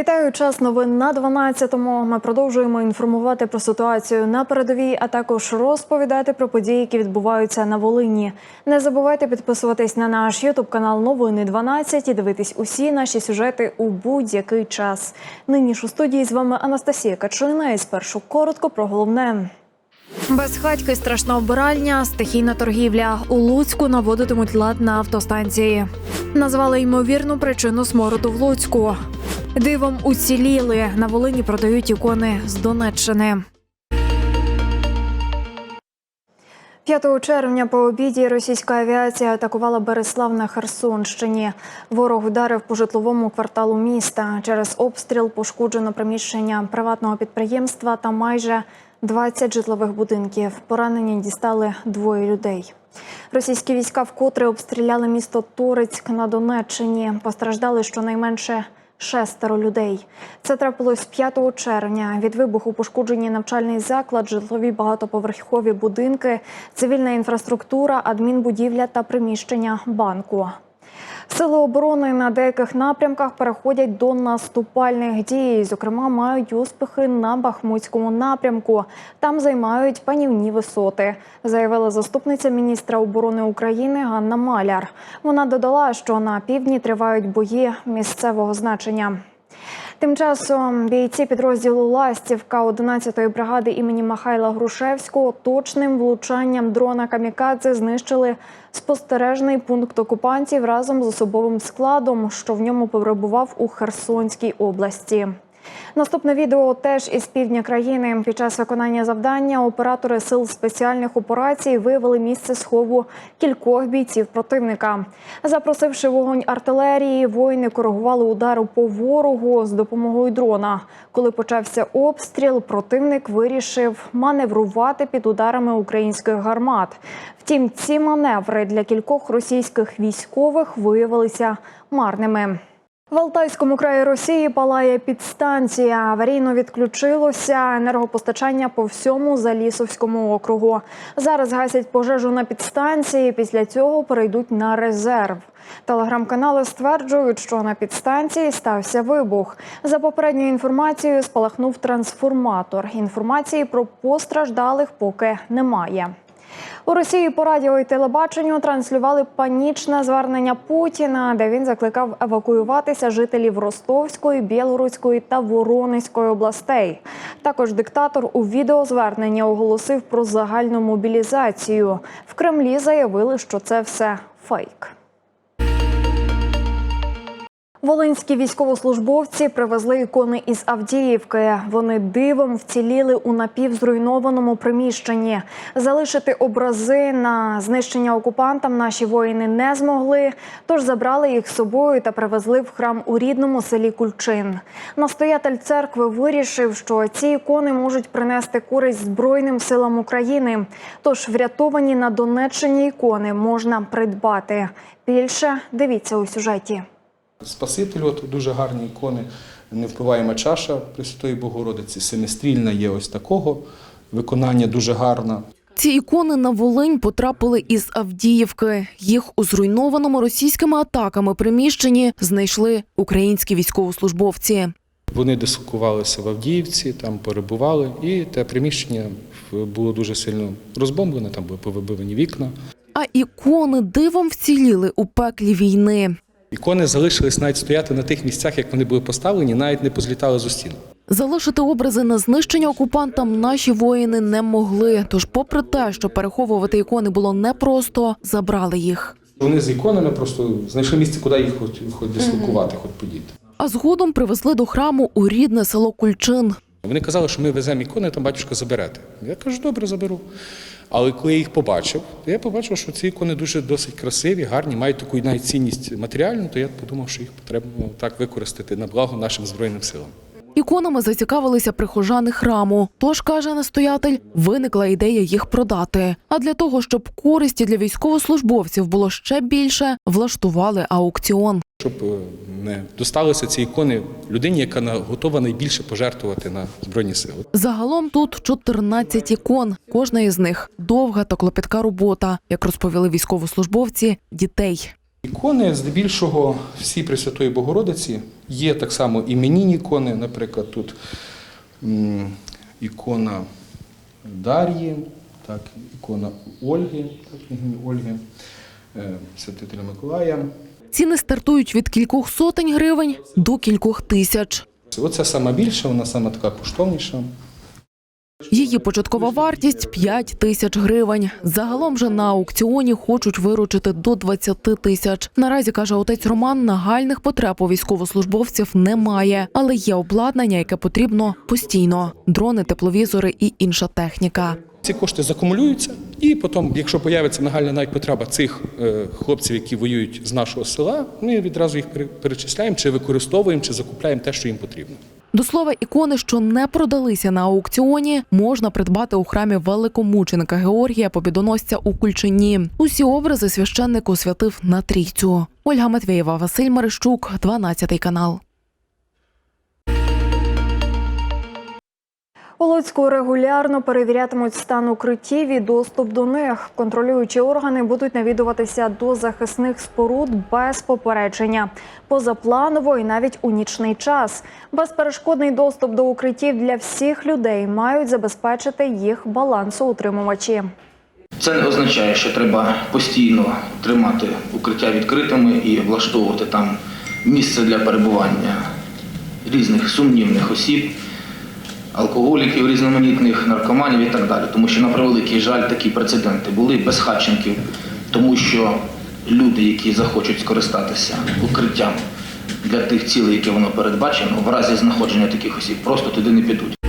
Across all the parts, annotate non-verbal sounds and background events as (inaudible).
Вітаю час новин на 12-му. Ми продовжуємо інформувати про ситуацію на передовій, а також розповідати про події, які відбуваються на Волині. Не забувайте підписуватись на наш Ютуб канал Новини 12 і дивитись усі наші сюжети у будь-який час. Нині ж у студії з вами Анастасія Качина. І спершу коротко про головне. Безхатьки, страшна обиральня, стихійна торгівля. У Луцьку наводитимуть лад на автостанції. Назвали ймовірну причину смороду в Луцьку. Дивом уціліли. На Волині продають ікони з Донеччини. 5 червня по обіді російська авіація атакувала Береслав на Херсонщині. Ворог вдарив по житловому кварталу міста. Через обстріл пошкоджено приміщення приватного підприємства та майже 20 житлових будинків. Поранені дістали двоє людей. Російські війська вкотре обстріляли місто Торецьк на Донеччині. Постраждали щонайменше шестеро людей. Це трапилось 5 червня. Від вибуху пошкоджені навчальний заклад, житлові багатоповерхові будинки, цивільна інфраструктура, адмінбудівля та приміщення банку. Сили оборони на деяких напрямках переходять до наступальних дій. Зокрема, мають успіхи на Бахмутському напрямку. Там займають панівні висоти, заявила заступниця міністра оборони України Ганна Маляр. Вона додала, що на півдні тривають бої місцевого значення. Тим часом бійці підрозділу Ластівка 11-ї бригади імені Михайла Грушевського точним влучанням дрона Камікадзе знищили спостережний пункт окупантів разом з особовим складом, що в ньому перебував у Херсонській області. Наступне відео теж із півдня країни. Під час виконання завдання оператори сил спеціальних операцій виявили місце схову кількох бійців противника. Запросивши вогонь артилерії, воїни коригували удару по ворогу з допомогою дрона. Коли почався обстріл, противник вирішив маневрувати під ударами українських гармат. Втім, ці маневри для кількох російських військових виявилися марними. В Алтайському краї Росії палає підстанція. Аварійно відключилося енергопостачання по всьому Залісовському округу. Зараз гасять пожежу на підстанції. Після цього перейдуть на резерв. Телеграм-канали стверджують, що на підстанції стався вибух. За попередньою інформацією, спалахнув трансформатор. Інформації про постраждалих поки немає. У Росії по радіо і телебаченню транслювали панічне звернення Путіна, де він закликав евакуюватися жителів Ростовської, Білоруської та Воронезької областей. Також диктатор у відеозверненні оголосив про загальну мобілізацію. В Кремлі заявили, що це все фейк. Волинські військовослужбовці привезли ікони із Авдіївки. Вони дивом вціліли у напівзруйнованому приміщенні. Залишити образи на знищення окупантам наші воїни не змогли, тож забрали їх з собою та привезли в храм у рідному селі Кульчин. Настоятель церкви вирішив, що ці ікони можуть принести користь Збройним силам України. Тож врятовані на Донеччині ікони можна придбати. Більше дивіться у сюжеті. Спасителю, от дуже гарні ікони, невпиваєма чаша Пресвятої Богородиці, семистрільна є ось такого виконання дуже гарна. Ці ікони на Волинь потрапили із Авдіївки. Їх у зруйнованому російськими атаками приміщенні знайшли українські військовослужбовці. Вони дислокувалися в Авдіївці, там перебували, і те приміщення було дуже сильно розбомблене, там були повибивані вікна. А ікони дивом вціліли у пеклі війни. Ікони залишились навіть стояти на тих місцях, як вони були поставлені, навіть не позлітали з стін. Залишити образи на знищення окупантам наші воїни не могли. Тож, попри те, що переховувати ікони було непросто, забрали їх. Вони з іконами просто знайшли місце, куди їх хоч, хоч дислокувати, хоч подіти. А згодом привезли до храму у рідне село Кульчин. Вони казали, що ми веземо ікони, там батюшка заберете. Я кажу, добре, заберу. Але коли я їх побачив, то я побачив, що ці ікони дуже досить красиві, гарні, мають таку навіть цінність матеріальну, то я подумав, що їх потрібно так використати на благо нашим Збройним силам. Іконами зацікавилися прихожани храму. Тож, каже настоятель, виникла ідея їх продати. А для того, щоб користі для військовослужбовців було ще більше, влаштували аукціон. Щоб е, не досталися ці ікони людині, яка на- готова найбільше пожертвувати на Збройні сили. Загалом тут 14 ікон. Кожна із них довга та клопітка робота, як розповіли військовослужбовці, дітей. Ікони, здебільшого, всі Пресвятої Богородиці, Є так само іменні ікони, наприклад, тут ікона Дар'ї, так, ікона Ольги, так, Ольги, е, святителя Миколая. Ціни стартують від кількох сотень гривень до кількох тисяч. Оце сама більша, вона сама така коштовніша. Її початкова вартість 5 тисяч гривень. Загалом же на аукціоні хочуть виручити до 20 тисяч. Наразі каже отець Роман, нагальних потреб у військовослужбовців немає, але є обладнання, яке потрібно постійно: дрони, тепловізори і інша техніка. Ці кошти закумулюються, і потім, якщо появиться нагальна навіть потреба цих е, хлопців, які воюють з нашого села, ми відразу їх пере- перечисляємо, чи використовуємо, чи закупляємо те, що їм потрібно. До слова, ікони, що не продалися на аукціоні, можна придбати у храмі великомученика Георгія Побідоносця у Кульчині. Усі образи священник освятив на трійцю. Ольга Матвєєва, Василь Марищук, 12 канал. Луцьку регулярно перевірятимуть стан укриттів і доступ до них. Контролюючі органи будуть навідуватися до захисних споруд без попередження, позапланово і навіть у нічний час. Безперешкодний доступ до укриттів для всіх людей мають забезпечити їх балансоутримувачі. Це означає, що треба постійно тримати укриття відкритими і влаштовувати там місце для перебування різних сумнівних осіб, алкоголіків, різноманітних наркоманів і так далі. Тому що, на превеликий жаль, такі прецеденти були без хатченків, тому що люди, які захочуть скористатися укриттям для тих цілей, які воно передбачено, в разі знаходження таких осіб просто туди не підуть.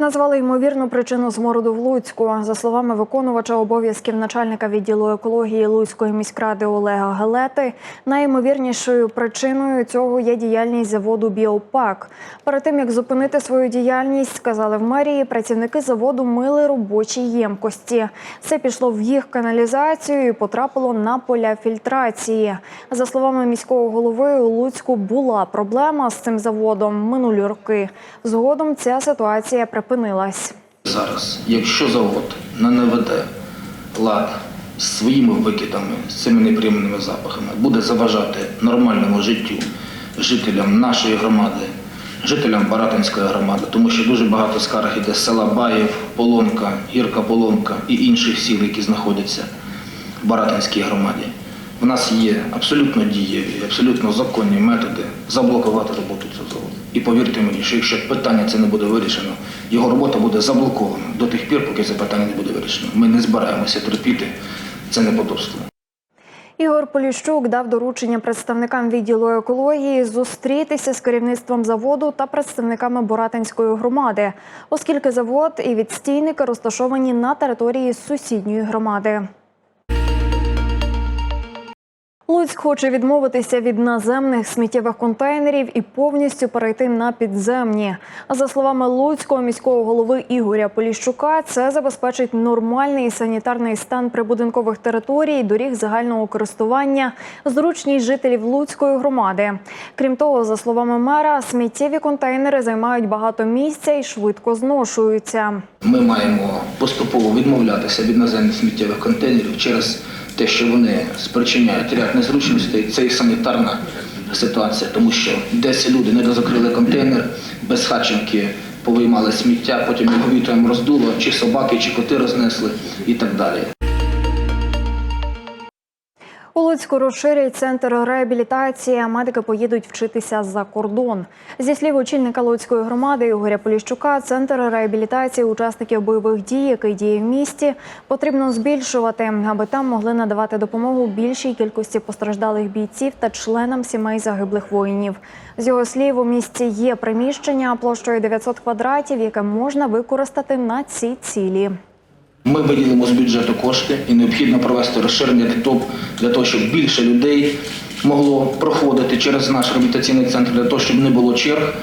Назвали ймовірну причину змороду в Луцьку. За словами виконувача обов'язків начальника відділу екології Луцької міськради Олега Гелети, найімовірнішою причиною цього є діяльність заводу Біопак. Перед тим як зупинити свою діяльність, сказали в мерії, працівники заводу мили робочі ємкості. Це пішло в їх каналізацію і потрапило на поля фільтрації. За словами міського голови, у Луцьку була проблема з цим заводом минулі роки. Згодом ця ситуація припинилась. Зараз, якщо завод не наведе лад з своїми викидами, з цими неприємними запахами, буде заважати нормальному життю жителям нашої громади, жителям Баратинської громади, тому що дуже багато скарг іде з села Баїв, Полонка, Гірка Полонка і інших сіл, які знаходяться в Баратинській громаді. У нас є абсолютно дієві, абсолютно законні методи заблокувати роботу цього заводу. І повірте мені, що якщо питання це не буде вирішено, його робота буде заблокована до тих пір, поки це питання не буде вирішено. Ми не збираємося терпіти це неподобство. Ігор Поліщук дав доручення представникам відділу екології зустрітися з керівництвом заводу та представниками Боратинської громади, оскільки завод і відстійники розташовані на території сусідньої громади. Луцьк хоче відмовитися від наземних сміттєвих контейнерів і повністю перейти на підземні. За словами Луцького міського голови Ігоря Поліщука, це забезпечить нормальний санітарний стан прибудинкових територій, доріг загального користування, зручність жителів Луцької громади. Крім того, за словами мера, сміттєві контейнери займають багато місця і швидко зношуються. Ми маємо поступово відмовлятися від наземних сміттєвих контейнерів через те, що вони спричиняють ряд незручностей. Це і санітарна ситуація, тому що десь люди не дозакрили контейнер, без хаченки повиймали сміття, потім його вітром роздуло, чи собаки, чи коти рознесли і так далі. У Луцьку розширять центр реабілітації. Медики поїдуть вчитися за кордон. Зі слів очільника Луцької громади Ігоря Поліщука, центр реабілітації учасників бойових дій, який діє в місті, потрібно збільшувати, аби там могли надавати допомогу більшій кількості постраждалих бійців та членам сімей загиблих воїнів. З його слів, у місті є приміщення площею 900 квадратів, яке можна використати на ці цілі. Ми виділимо з бюджету кошти і необхідно провести розширення ТТОП для того, щоб більше людей могло проходити через наш реабілітаційний центр, для того, щоб не було черг,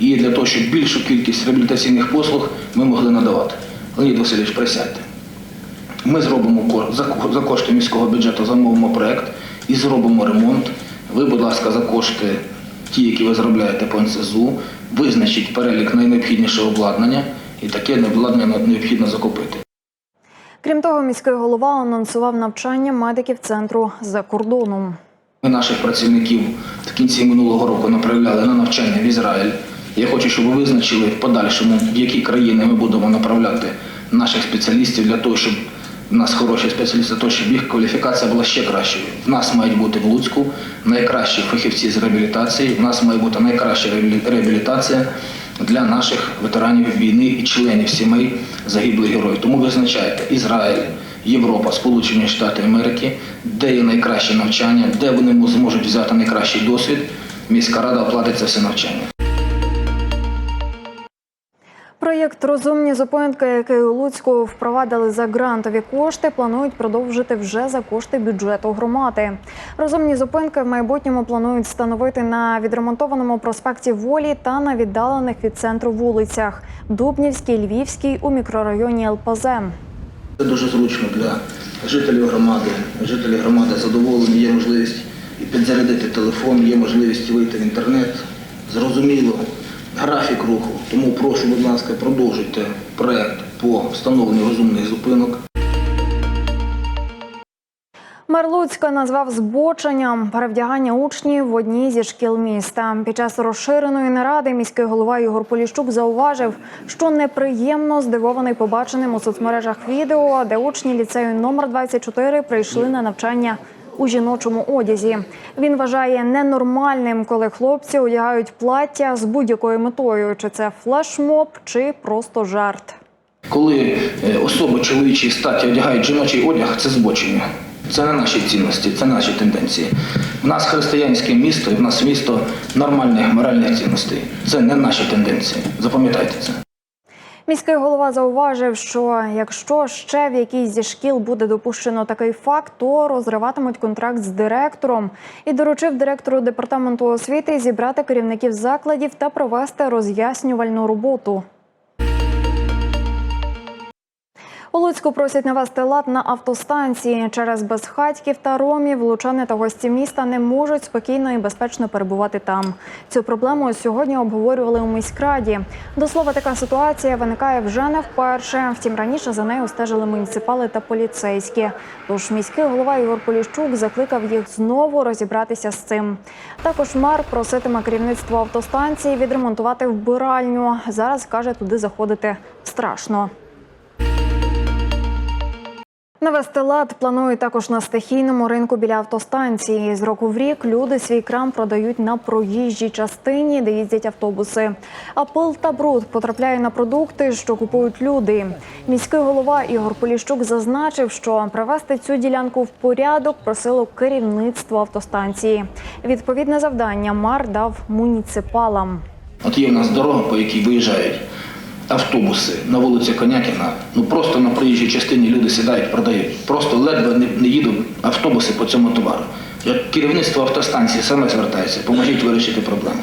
і для того, щоб більшу кількість реабілітаційних послуг ми могли надавати. Леонід Васильович, присядьте. Ми зробимо за кошти міського бюджету замовимо проект і зробимо ремонт. Ви, будь ласка, за кошти, ті, які ви заробляєте по НСЗУ, визначіть перелік найнеобхіднішого обладнання, і таке обладнання необхідно закупити. Крім того, міський голова анонсував навчання медиків центру за кордоном. Ми наших працівників в кінці минулого року направляли на навчання в Ізраїль. Я хочу, щоб ви визначили в подальшому, в які країни ми будемо направляти наших спеціалістів для того, щоб в нас хороші спеціалісти, для того, щоб їх кваліфікація була ще кращою. В нас мають бути в Луцьку найкращі фахівці з реабілітації. В нас має бути найкраща реабілітація для наших ветеранів війни і членів сімей загиблих героїв. Тому визначайте Ізраїль, Європа, Сполучені Штати Америки, де є найкраще навчання, де вони зможуть взяти найкращий досвід. Міська рада оплатить це все навчання. Проєкт Розумні зупинки, який у Луцьку впровадили за грантові кошти, планують продовжити вже за кошти бюджету громади. Розумні зупинки в майбутньому планують встановити на відремонтованому проспекті Волі та на віддалених від центру вулицях Дубнівській, Львівській у мікрорайоні ЛПЗ. Це дуже зручно для жителів громади. Жителі громади задоволені, є можливість і підзарядити телефон, є можливість вийти в інтернет. Зрозуміло, графік руху. Тому прошу, будь ласка, продовжуйте проект по встановленню розумних зупинок. Мер Луцька назвав збоченням перевдягання учнів в одній зі шкіл міста. Під час розширеної наради міський голова Ігор Поліщук зауважив, що неприємно здивований побаченим у соцмережах відео, де учні ліцею номер 24 прийшли на навчання у жіночому одязі. Він вважає ненормальним, коли хлопці одягають плаття з будь-якою метою, чи це флешмоб, чи просто жарт. Коли е, особи чоловічої статі одягають жіночий одяг, це збочення. Це не наші цінності, це наші тенденції. В нас християнське місто, і в нас місто нормальних моральних цінностей. Це не наші тенденції. Запам'ятайте це. Міський голова зауважив, що якщо ще в якійсь зі шкіл буде допущено такий факт, то розриватимуть контракт з директором і доручив директору департаменту освіти зібрати керівників закладів та провести роз'яснювальну роботу. У Луцьку просять навести лад на автостанції. Через безхатьків та ромів лучани та гості міста не можуть спокійно і безпечно перебувати там. Цю проблему сьогодні обговорювали у міськраді. До слова, така ситуація виникає вже не вперше. Втім, раніше за нею стежили муніципали та поліцейські. Тож міський голова Ігор Поліщук закликав їх знову розібратися з цим. Також мер проситиме керівництво автостанції відремонтувати вбиральню. Зараз каже, туди заходити страшно. Навести лад планують також на стихійному ринку біля автостанції. З року в рік люди свій крам продають на проїжджій частині, де їздять автобуси. А пил та бруд потрапляє на продукти, що купують люди. Міський голова Ігор Поліщук зазначив, що привести цю ділянку в порядок просило керівництво автостанції. Відповідне завдання мар дав муніципалам. От є в нас дорога, по якій виїжджають автобуси на вулиці Конякіна. Ну просто на проїжджій частині люди сідають, продають. Просто ледве не, не їдуть автобуси по цьому товару. Як керівництво автостанції саме звертається, поможіть вирішити проблему.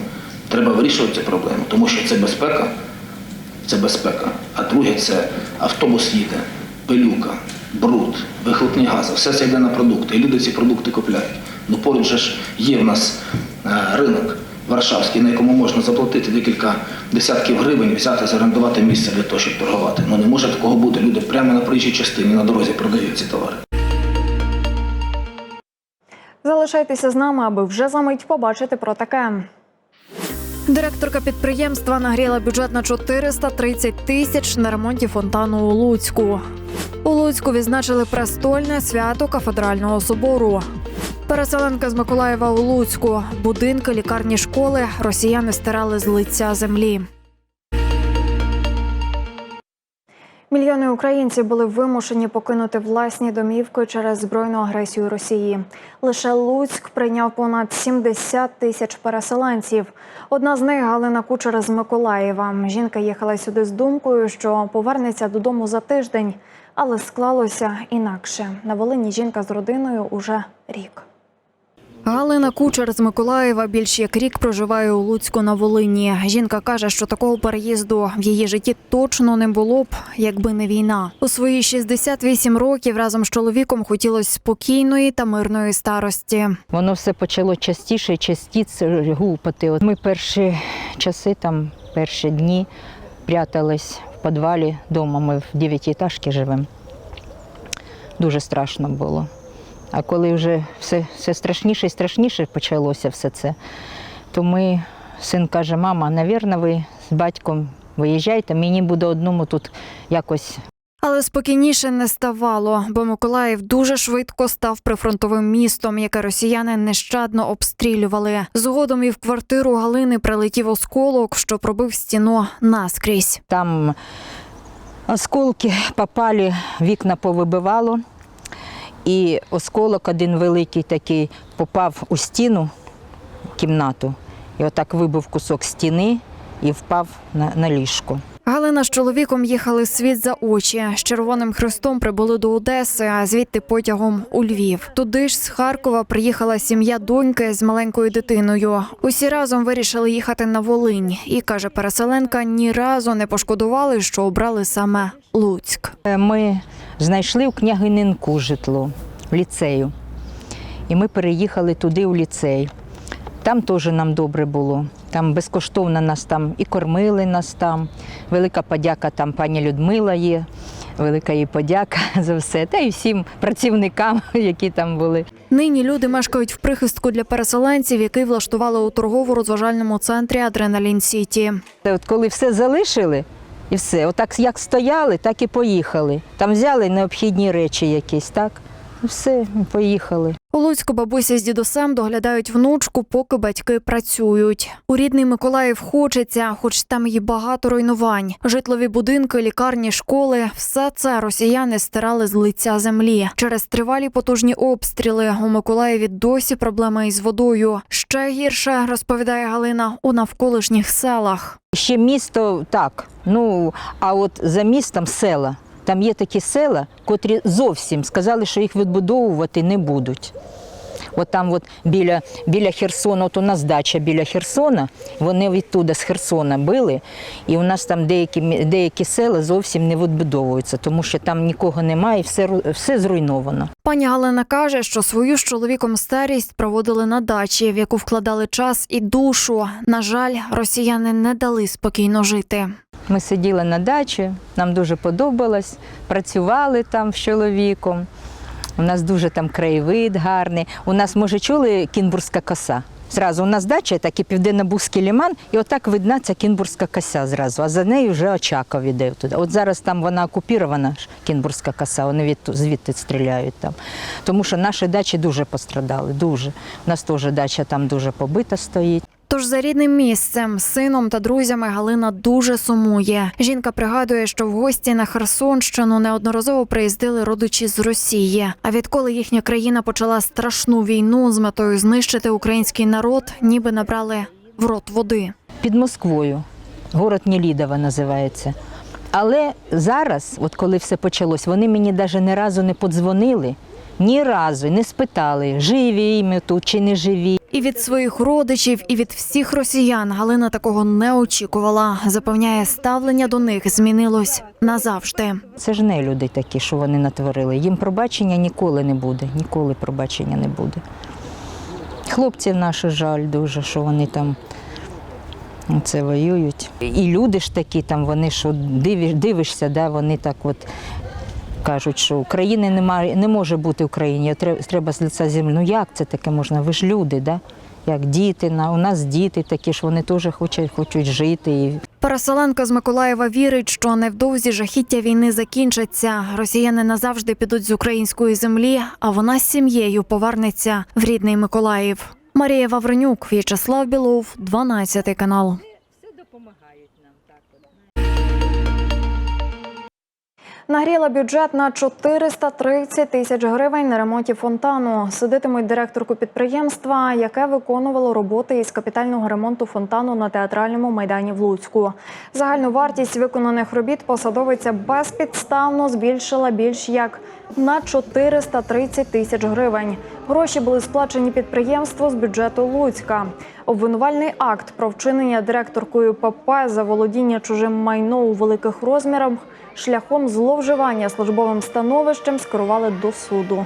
Треба вирішувати цю проблему, тому що це безпека, це безпека. А друге це автобус їде, пилюка, бруд, вихлопні гази, все це йде на продукти. І люди ці продукти купляють. Ну поруч же ж є в нас е, ринок Варшавський, на якому можна заплатити декілька десятків гривень, взяти, зарендувати місце для того, щоб торгувати. Ну не може такого бути. Люди прямо на проїжджій частині на дорозі продають ці товари. Залишайтеся з нами, аби вже за мить побачити про таке. Директорка підприємства нагріла бюджет на 430 тисяч на ремонті фонтану у Луцьку. У Луцьку відзначили престольне свято кафедрального собору. Переселенка з Миколаєва у Луцьку. Будинки, лікарні, школи росіяни стирали з лиця землі. Мільйони українців були вимушені покинути власні домівки через збройну агресію Росії. Лише Луцьк прийняв понад 70 тисяч переселенців. Одна з них Галина Кучер з Миколаєва. Жінка їхала сюди з думкою, що повернеться додому за тиждень, але склалося інакше. На Волині жінка з родиною уже рік. Галина Кучер з Миколаєва більш як рік проживає у Луцьку на Волині. Жінка каже, що такого переїзду в її житті точно не було б, якби не війна. У свої 68 років разом з чоловіком хотілося спокійної та мирної старості. Воно все почало частіше частіше гупати. От Ми перші часи, там, перші дні прятались в підвалі вдома. Ми в дев'ятиэтажці живемо. Дуже страшно було. А коли вже все, все страшніше і страшніше почалося все це, то ми, син каже, мама, навірно, ви з батьком виїжджайте, мені буде одному тут якось Але спокійніше не ставало, бо Миколаїв дуже швидко став прифронтовим містом, яке росіяни нещадно обстрілювали. Згодом і в квартиру Галини прилетів осколок, що пробив стіну наскрізь. Там осколки попали, вікна повибивало, і осколок один великий такий попав у стіну кімнату, і отак вибив кусок стіни і впав на, на ліжко. Галина з чоловіком їхали світ за очі. З Червоним Хрестом прибули до Одеси, а звідти потягом у Львів. Туди ж з Харкова приїхала сім'я доньки з маленькою дитиною. Усі разом вирішили їхати на Волинь. І каже переселенка, ні разу не пошкодували, що обрали саме Луцьк. Е, Ми знайшли у княгининку житло в ліцею. І ми переїхали туди, у ліцей. Там теж нам добре було. Там безкоштовно нас там і кормили нас там. Велика подяка там пані Людмила є. Велика їй подяка (laughs) за все. Та й всім працівникам, (laughs) які там були. Нині люди мешкають в прихистку для переселенців, який влаштували у торгово-розважальному центрі Адреналін Сіті. От коли все залишили, і все, отак як стояли, так і поїхали. Там взяли необхідні речі якісь, так? Все, поїхали. У Луцьку бабуся з дідусем доглядають внучку, поки батьки працюють. У рідний Миколаїв хочеться, хоч там є багато руйнувань. Житлові будинки, лікарні, школи все це росіяни стирали з лиця землі. Через тривалі потужні обстріли у Миколаєві досі проблеми із водою. Ще гірше розповідає Галина у навколишніх селах. Ще місто так. Ну а от за містом села. Там є такі села, котрі зовсім сказали, що їх відбудовувати не будуть. От там, от біля, біля Херсона, от у нас дача біля Херсона, вони відтуди з Херсона били, і у нас там деякі, деякі села зовсім не відбудовуються, тому що там нікого немає, і все, все зруйновано. Пані Галина каже, що свою з чоловіком старість проводили на дачі, в яку вкладали час і душу. На жаль, росіяни не дали спокійно жити. Ми сиділи на дачі, нам дуже подобалось, працювали там з чоловіком. У нас дуже там краєвид гарний. У нас, може, чули кінбурзька коса. Зразу у нас дача, так і південно-бузький ліман, і отак видна ця кінбурзька коса зразу, а за нею вже Очаков іде туди. От зараз там вона окупірована, ж, кінбурзька коса, вони від, звідти стріляють там. Тому що наші дачі дуже пострадали, дуже. У нас теж дача там дуже побита стоїть. Тож за рідним місцем, сином та друзями Галина дуже сумує. Жінка пригадує, що в гості на Херсонщину неодноразово приїздили родичі з Росії. А відколи їхня країна почала страшну війну з метою знищити український народ, ніби набрали в рот води. під Москвою. Город Нелідово називається. Але зараз, от коли все почалось, вони мені навіть ні разу не подзвонили, ні разу не спитали, живі ми тут чи не живі. І від своїх родичів, і від всіх росіян Галина такого не очікувала. Запевняє, ставлення до них змінилось назавжди. Це ж не люди такі, що вони натворили. Їм пробачення ніколи не буде, ніколи пробачення не буде. Хлопців наші жаль дуже, що вони там це воюють. І люди ж такі, там вони що дивиш, дивишся, да, вони так от кажуть, що України немає, не може бути в Україні, треба, з лиця землі. Ну як це таке можна? Ви ж люди, да? як діти, у нас діти такі ж, вони теж хочуть, хочуть жити. Переселенка з Миколаєва вірить, що невдовзі жахіття війни закінчаться. Росіяни назавжди підуть з української землі, а вона з сім'єю повернеться в рідний Миколаїв. Марія Вавренюк, В'ячеслав Білов, 12 канал. Нагріла бюджет на 430 тисяч гривень на ремонті фонтану. Сидитимуть директорку підприємства, яке виконувало роботи із капітального ремонту фонтану на театральному майдані в Луцьку. Загальну вартість виконаних робіт посадовиця безпідставно збільшила більш як на 430 тисяч гривень. Гроші були сплачені підприємству з бюджету Луцька. Обвинувальний акт про вчинення директоркою ПП за володіння чужим майно у великих розмірах шляхом зловживання службовим становищем скерували до суду.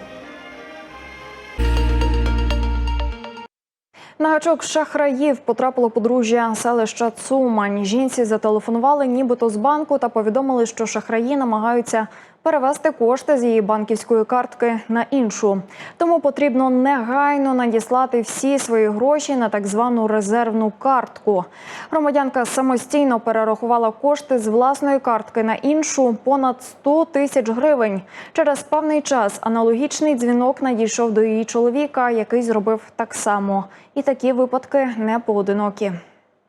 На гачок шахраїв потрапило подружжя селища Цумань. Жінці зателефонували нібито з банку та повідомили, що шахраї намагаються перевести кошти з її банківської картки на іншу. Тому потрібно негайно надіслати всі свої гроші на так звану резервну картку. Громадянка самостійно перерахувала кошти з власної картки на іншу понад 100 тисяч гривень. Через певний час аналогічний дзвінок надійшов до її чоловіка, який зробив так само. І такі випадки не поодинокі.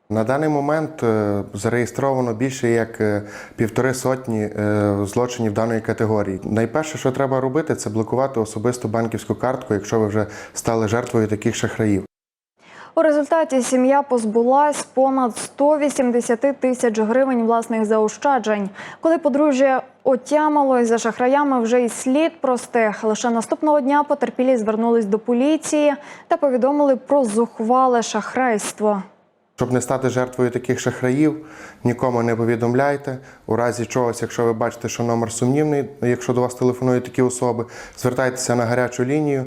На даний момент е, зареєстровано більше як е, півтори сотні е, злочинів даної категорії. Найперше, що треба робити, це блокувати особисту банківську картку, якщо ви вже стали жертвою таких шахраїв. У результаті сім'я позбулась понад 180 тисяч гривень власних заощаджень. Коли подружжя отямилось за шахраями, вже й слід простих. Лише наступного дня потерпілі звернулись до поліції та повідомили про зухвале шахрайство. Щоб не стати жертвою таких шахраїв, нікому не повідомляйте. У разі чогось, якщо ви бачите, що номер сумнівний, якщо до вас телефонують такі особи, звертайтеся на гарячу лінію.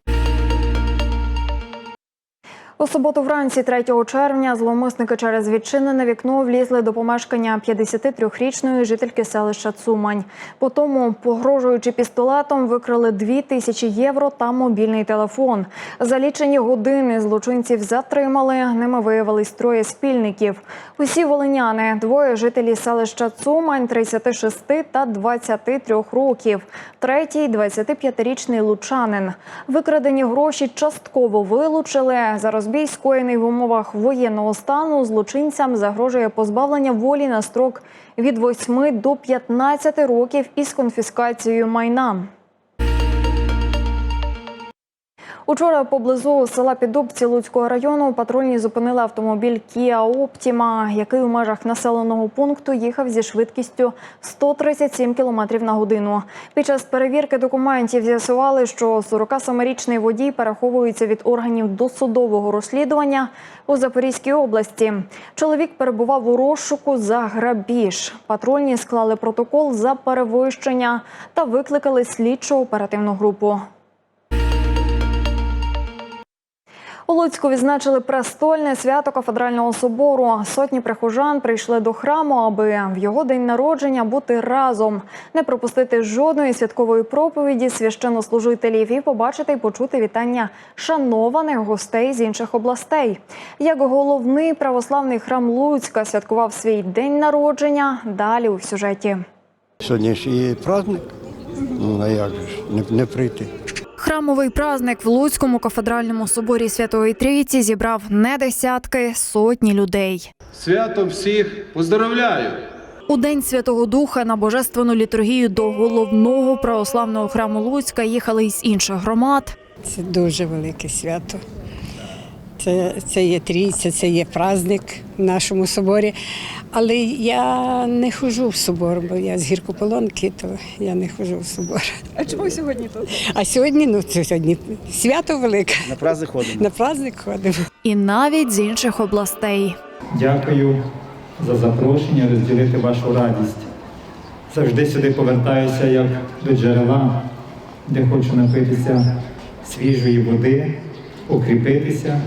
У суботу вранці 3 червня зловмисники через відчинене вікно влізли до помешкання 53-річної жительки селища Цумань. Потім, погрожуючи пістолетом, викрали 2 тисячі євро та мобільний телефон. За лічені години злочинців затримали. Ними виявились троє спільників. Усі волиняни, двоє жителі селища Цумань, 36 та 23 років. Третій – 25-річний лучанин. Викрадені гроші частково вилучили. За розбій, скоєний в умовах воєнного стану, злочинцям загрожує позбавлення волі на строк від 8 до 15 років із конфіскацією майна. Учора поблизу села Підубці Луцького району патрульні зупинили автомобіль Kia Optima, який у межах населеного пункту їхав зі швидкістю 137 км на годину. Під час перевірки документів з'ясували, що 47-річний водій переховується від органів досудового розслідування у Запорізькій області. Чоловік перебував у розшуку за грабіж. Патрульні склали протокол за перевищення та викликали слідчо оперативну групу. У Луцьку відзначили престольне свято кафедрального собору. Сотні прихожан прийшли до храму, аби в його день народження бути разом, не пропустити жодної святкової проповіді священнослужителів і побачити і почути вітання шанованих гостей з інших областей. Як головний православний храм Луцька святкував свій день народження, далі у сюжеті. Сьогодні ж і праздник. Ну, а як ж не, не прийти? Храмовий праздник в Луцькому кафедральному соборі Святої Трійці зібрав не десятки, сотні людей. Свято всіх поздоровляю! У день Святого Духа на божественну літургію до головного православного храму Луцька їхали із інших громад. Це дуже велике свято. Це, це є трійця, це є праздник в нашому соборі. Але я не ходжу в собор, бо я з гіркополонки, то я не ходжу в собор. А чому сьогодні тут? А сьогодні, ну це сьогодні свято велике. На праздник ходимо. На праздник ходимо. І навіть з інших областей. Дякую за запрошення розділити вашу радість. Завжди сюди повертаюся як до джерела, де хочу напитися свіжої води, укріпитися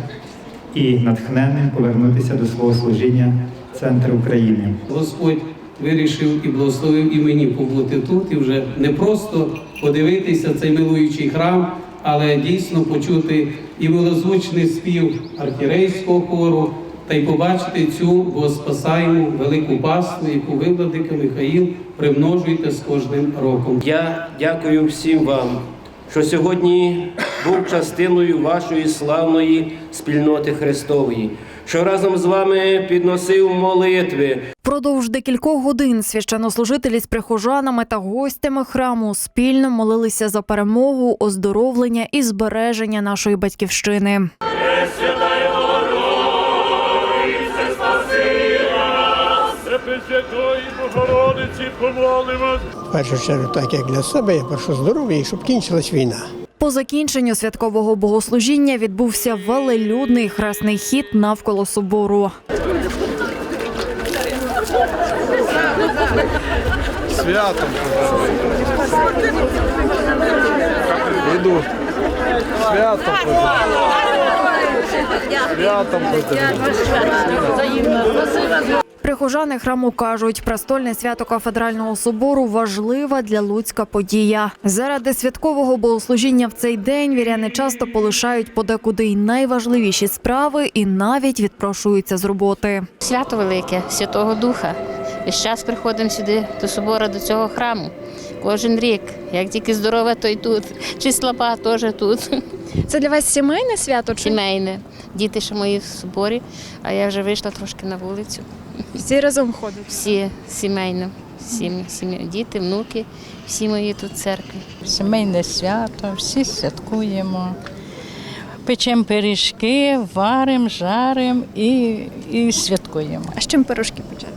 і натхненним повернутися до свого служіння в центр України. Господь вирішив і благословив і мені побути тут і вже не просто подивитися цей милуючий храм, але дійсно почути і милозвучний спів архірейського хору та й побачити цю богоспасаєму велику паству, яку ви, владика Михаїл, примножуєте з кожним роком. Я дякую всім вам, що сьогодні був частиною вашої славної спільноти Христової, що разом з вами підносив молитви, Продовж декількох годин священнослужителі з прихожанами та гостями храму спільно молилися за перемогу, оздоровлення і збереження нашої батьківщини. В першу чергу, так як для себе, я прошу здоров'я і щоб кінчилась війна. По закінченню святкового богослужіння відбувся велелюдний хресний хід навколо собору. Святом! Іду. Святом! Святом! Прихожани храму кажуть, престольне свято кафедрального собору важлива для Луцька подія. Заради святкового богослужіння в цей день віряни часто полишають подекуди й найважливіші справи і навіть відпрошуються з роботи. Свято велике Святого Духа. Весь час приходимо сюди до собору, до цього храму. Кожен рік. Як тільки здорова, то й тут. Чи слаба, теж тут. Це для вас сімейне свято? Сімейне. Діти ще мої в соборі, а я вже вийшла трошки на вулицю. Всі разом ходять. Всі сімейно. Всі, всі діти, внуки, всі мої тут в церкві. Сімейне свято, всі святкуємо. Печемо пиріжки, варимо, жаримо і, і святкуємо. А з чим пирожки печете?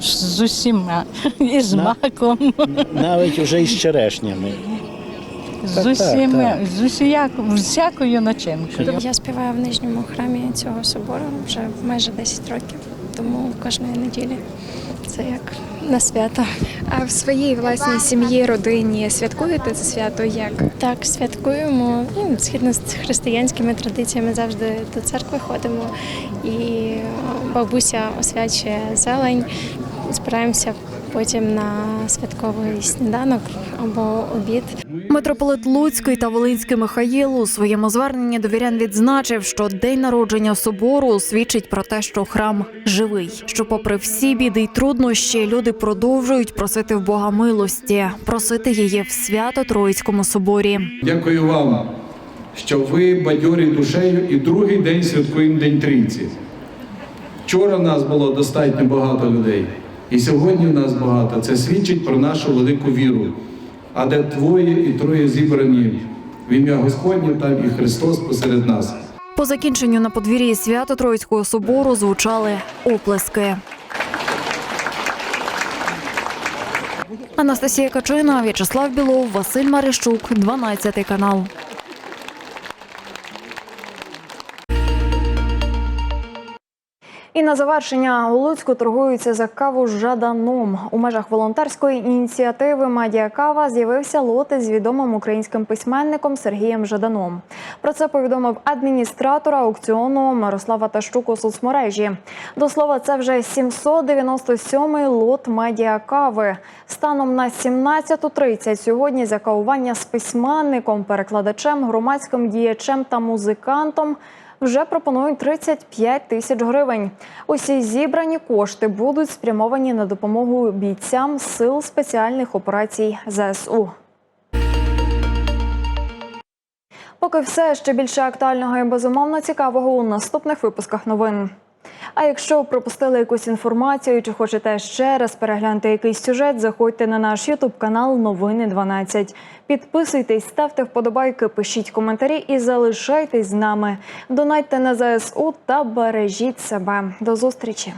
З усіма. І з маком, Навіть вже із черешнями. з усіма, з усіяк, всякою начинкою. Я співаю в нижньому храмі цього собору вже майже 10 років, тому кожної неділі це як на свято. А в своїй власній сім'ї, родині святкуєте це свято як? Так, святкуємо ну, згідно з християнськими традиціями, завжди до церкви ходимо. І бабуся освячує зелень. Збираємося потім на святковий сніданок або обід. Митрополит Луцький та Волинський Михаїл у своєму зверненні до вірян відзначив, що день народження собору свідчить про те, що храм живий. Що, попри всі біди й труднощі, люди продовжують просити в Бога милості, просити її в свято Троїцькому соборі. Дякую вам, що ви бадьорі душею і другий день святкуємо День Трійці. Вчора нас було достатньо багато людей, і сьогодні в нас багато. Це свідчить про нашу велику віру. А де двоє і троє зібрані в ім'я Господнє, там і Христос посеред нас. По закінченню на подвір'ї свято Троїцького собору звучали оплески. Анастасія Качина, В'ячеслав Білов, Василь Марищук, 12 канал. І на завершення у Луцьку торгуються за каву з жаданом. У межах волонтерської ініціативи Медіа Кава з'явився лот із відомим українським письменником Сергієм Жаданом. Про це повідомив адміністратор аукціону Мирослава Тащук у соцмережі. До слова, це вже 797-й лот медіа кави. Станом на 17.30 сьогодні за кавування з письменником, перекладачем, громадським діячем та музикантом вже пропонують 35 тисяч гривень. Усі зібрані кошти будуть спрямовані на допомогу бійцям сил спеціальних операцій ЗСУ. Поки все ще більше актуального і безумовно цікавого у наступних випусках новин. А якщо пропустили якусь інформацію чи хочете ще раз переглянути якийсь сюжет, заходьте на наш Ютуб канал Новини 12. Підписуйтесь, ставте вподобайки, пишіть коментарі і залишайтесь з нами. Донайте на ЗСУ та бережіть себе. До зустрічі.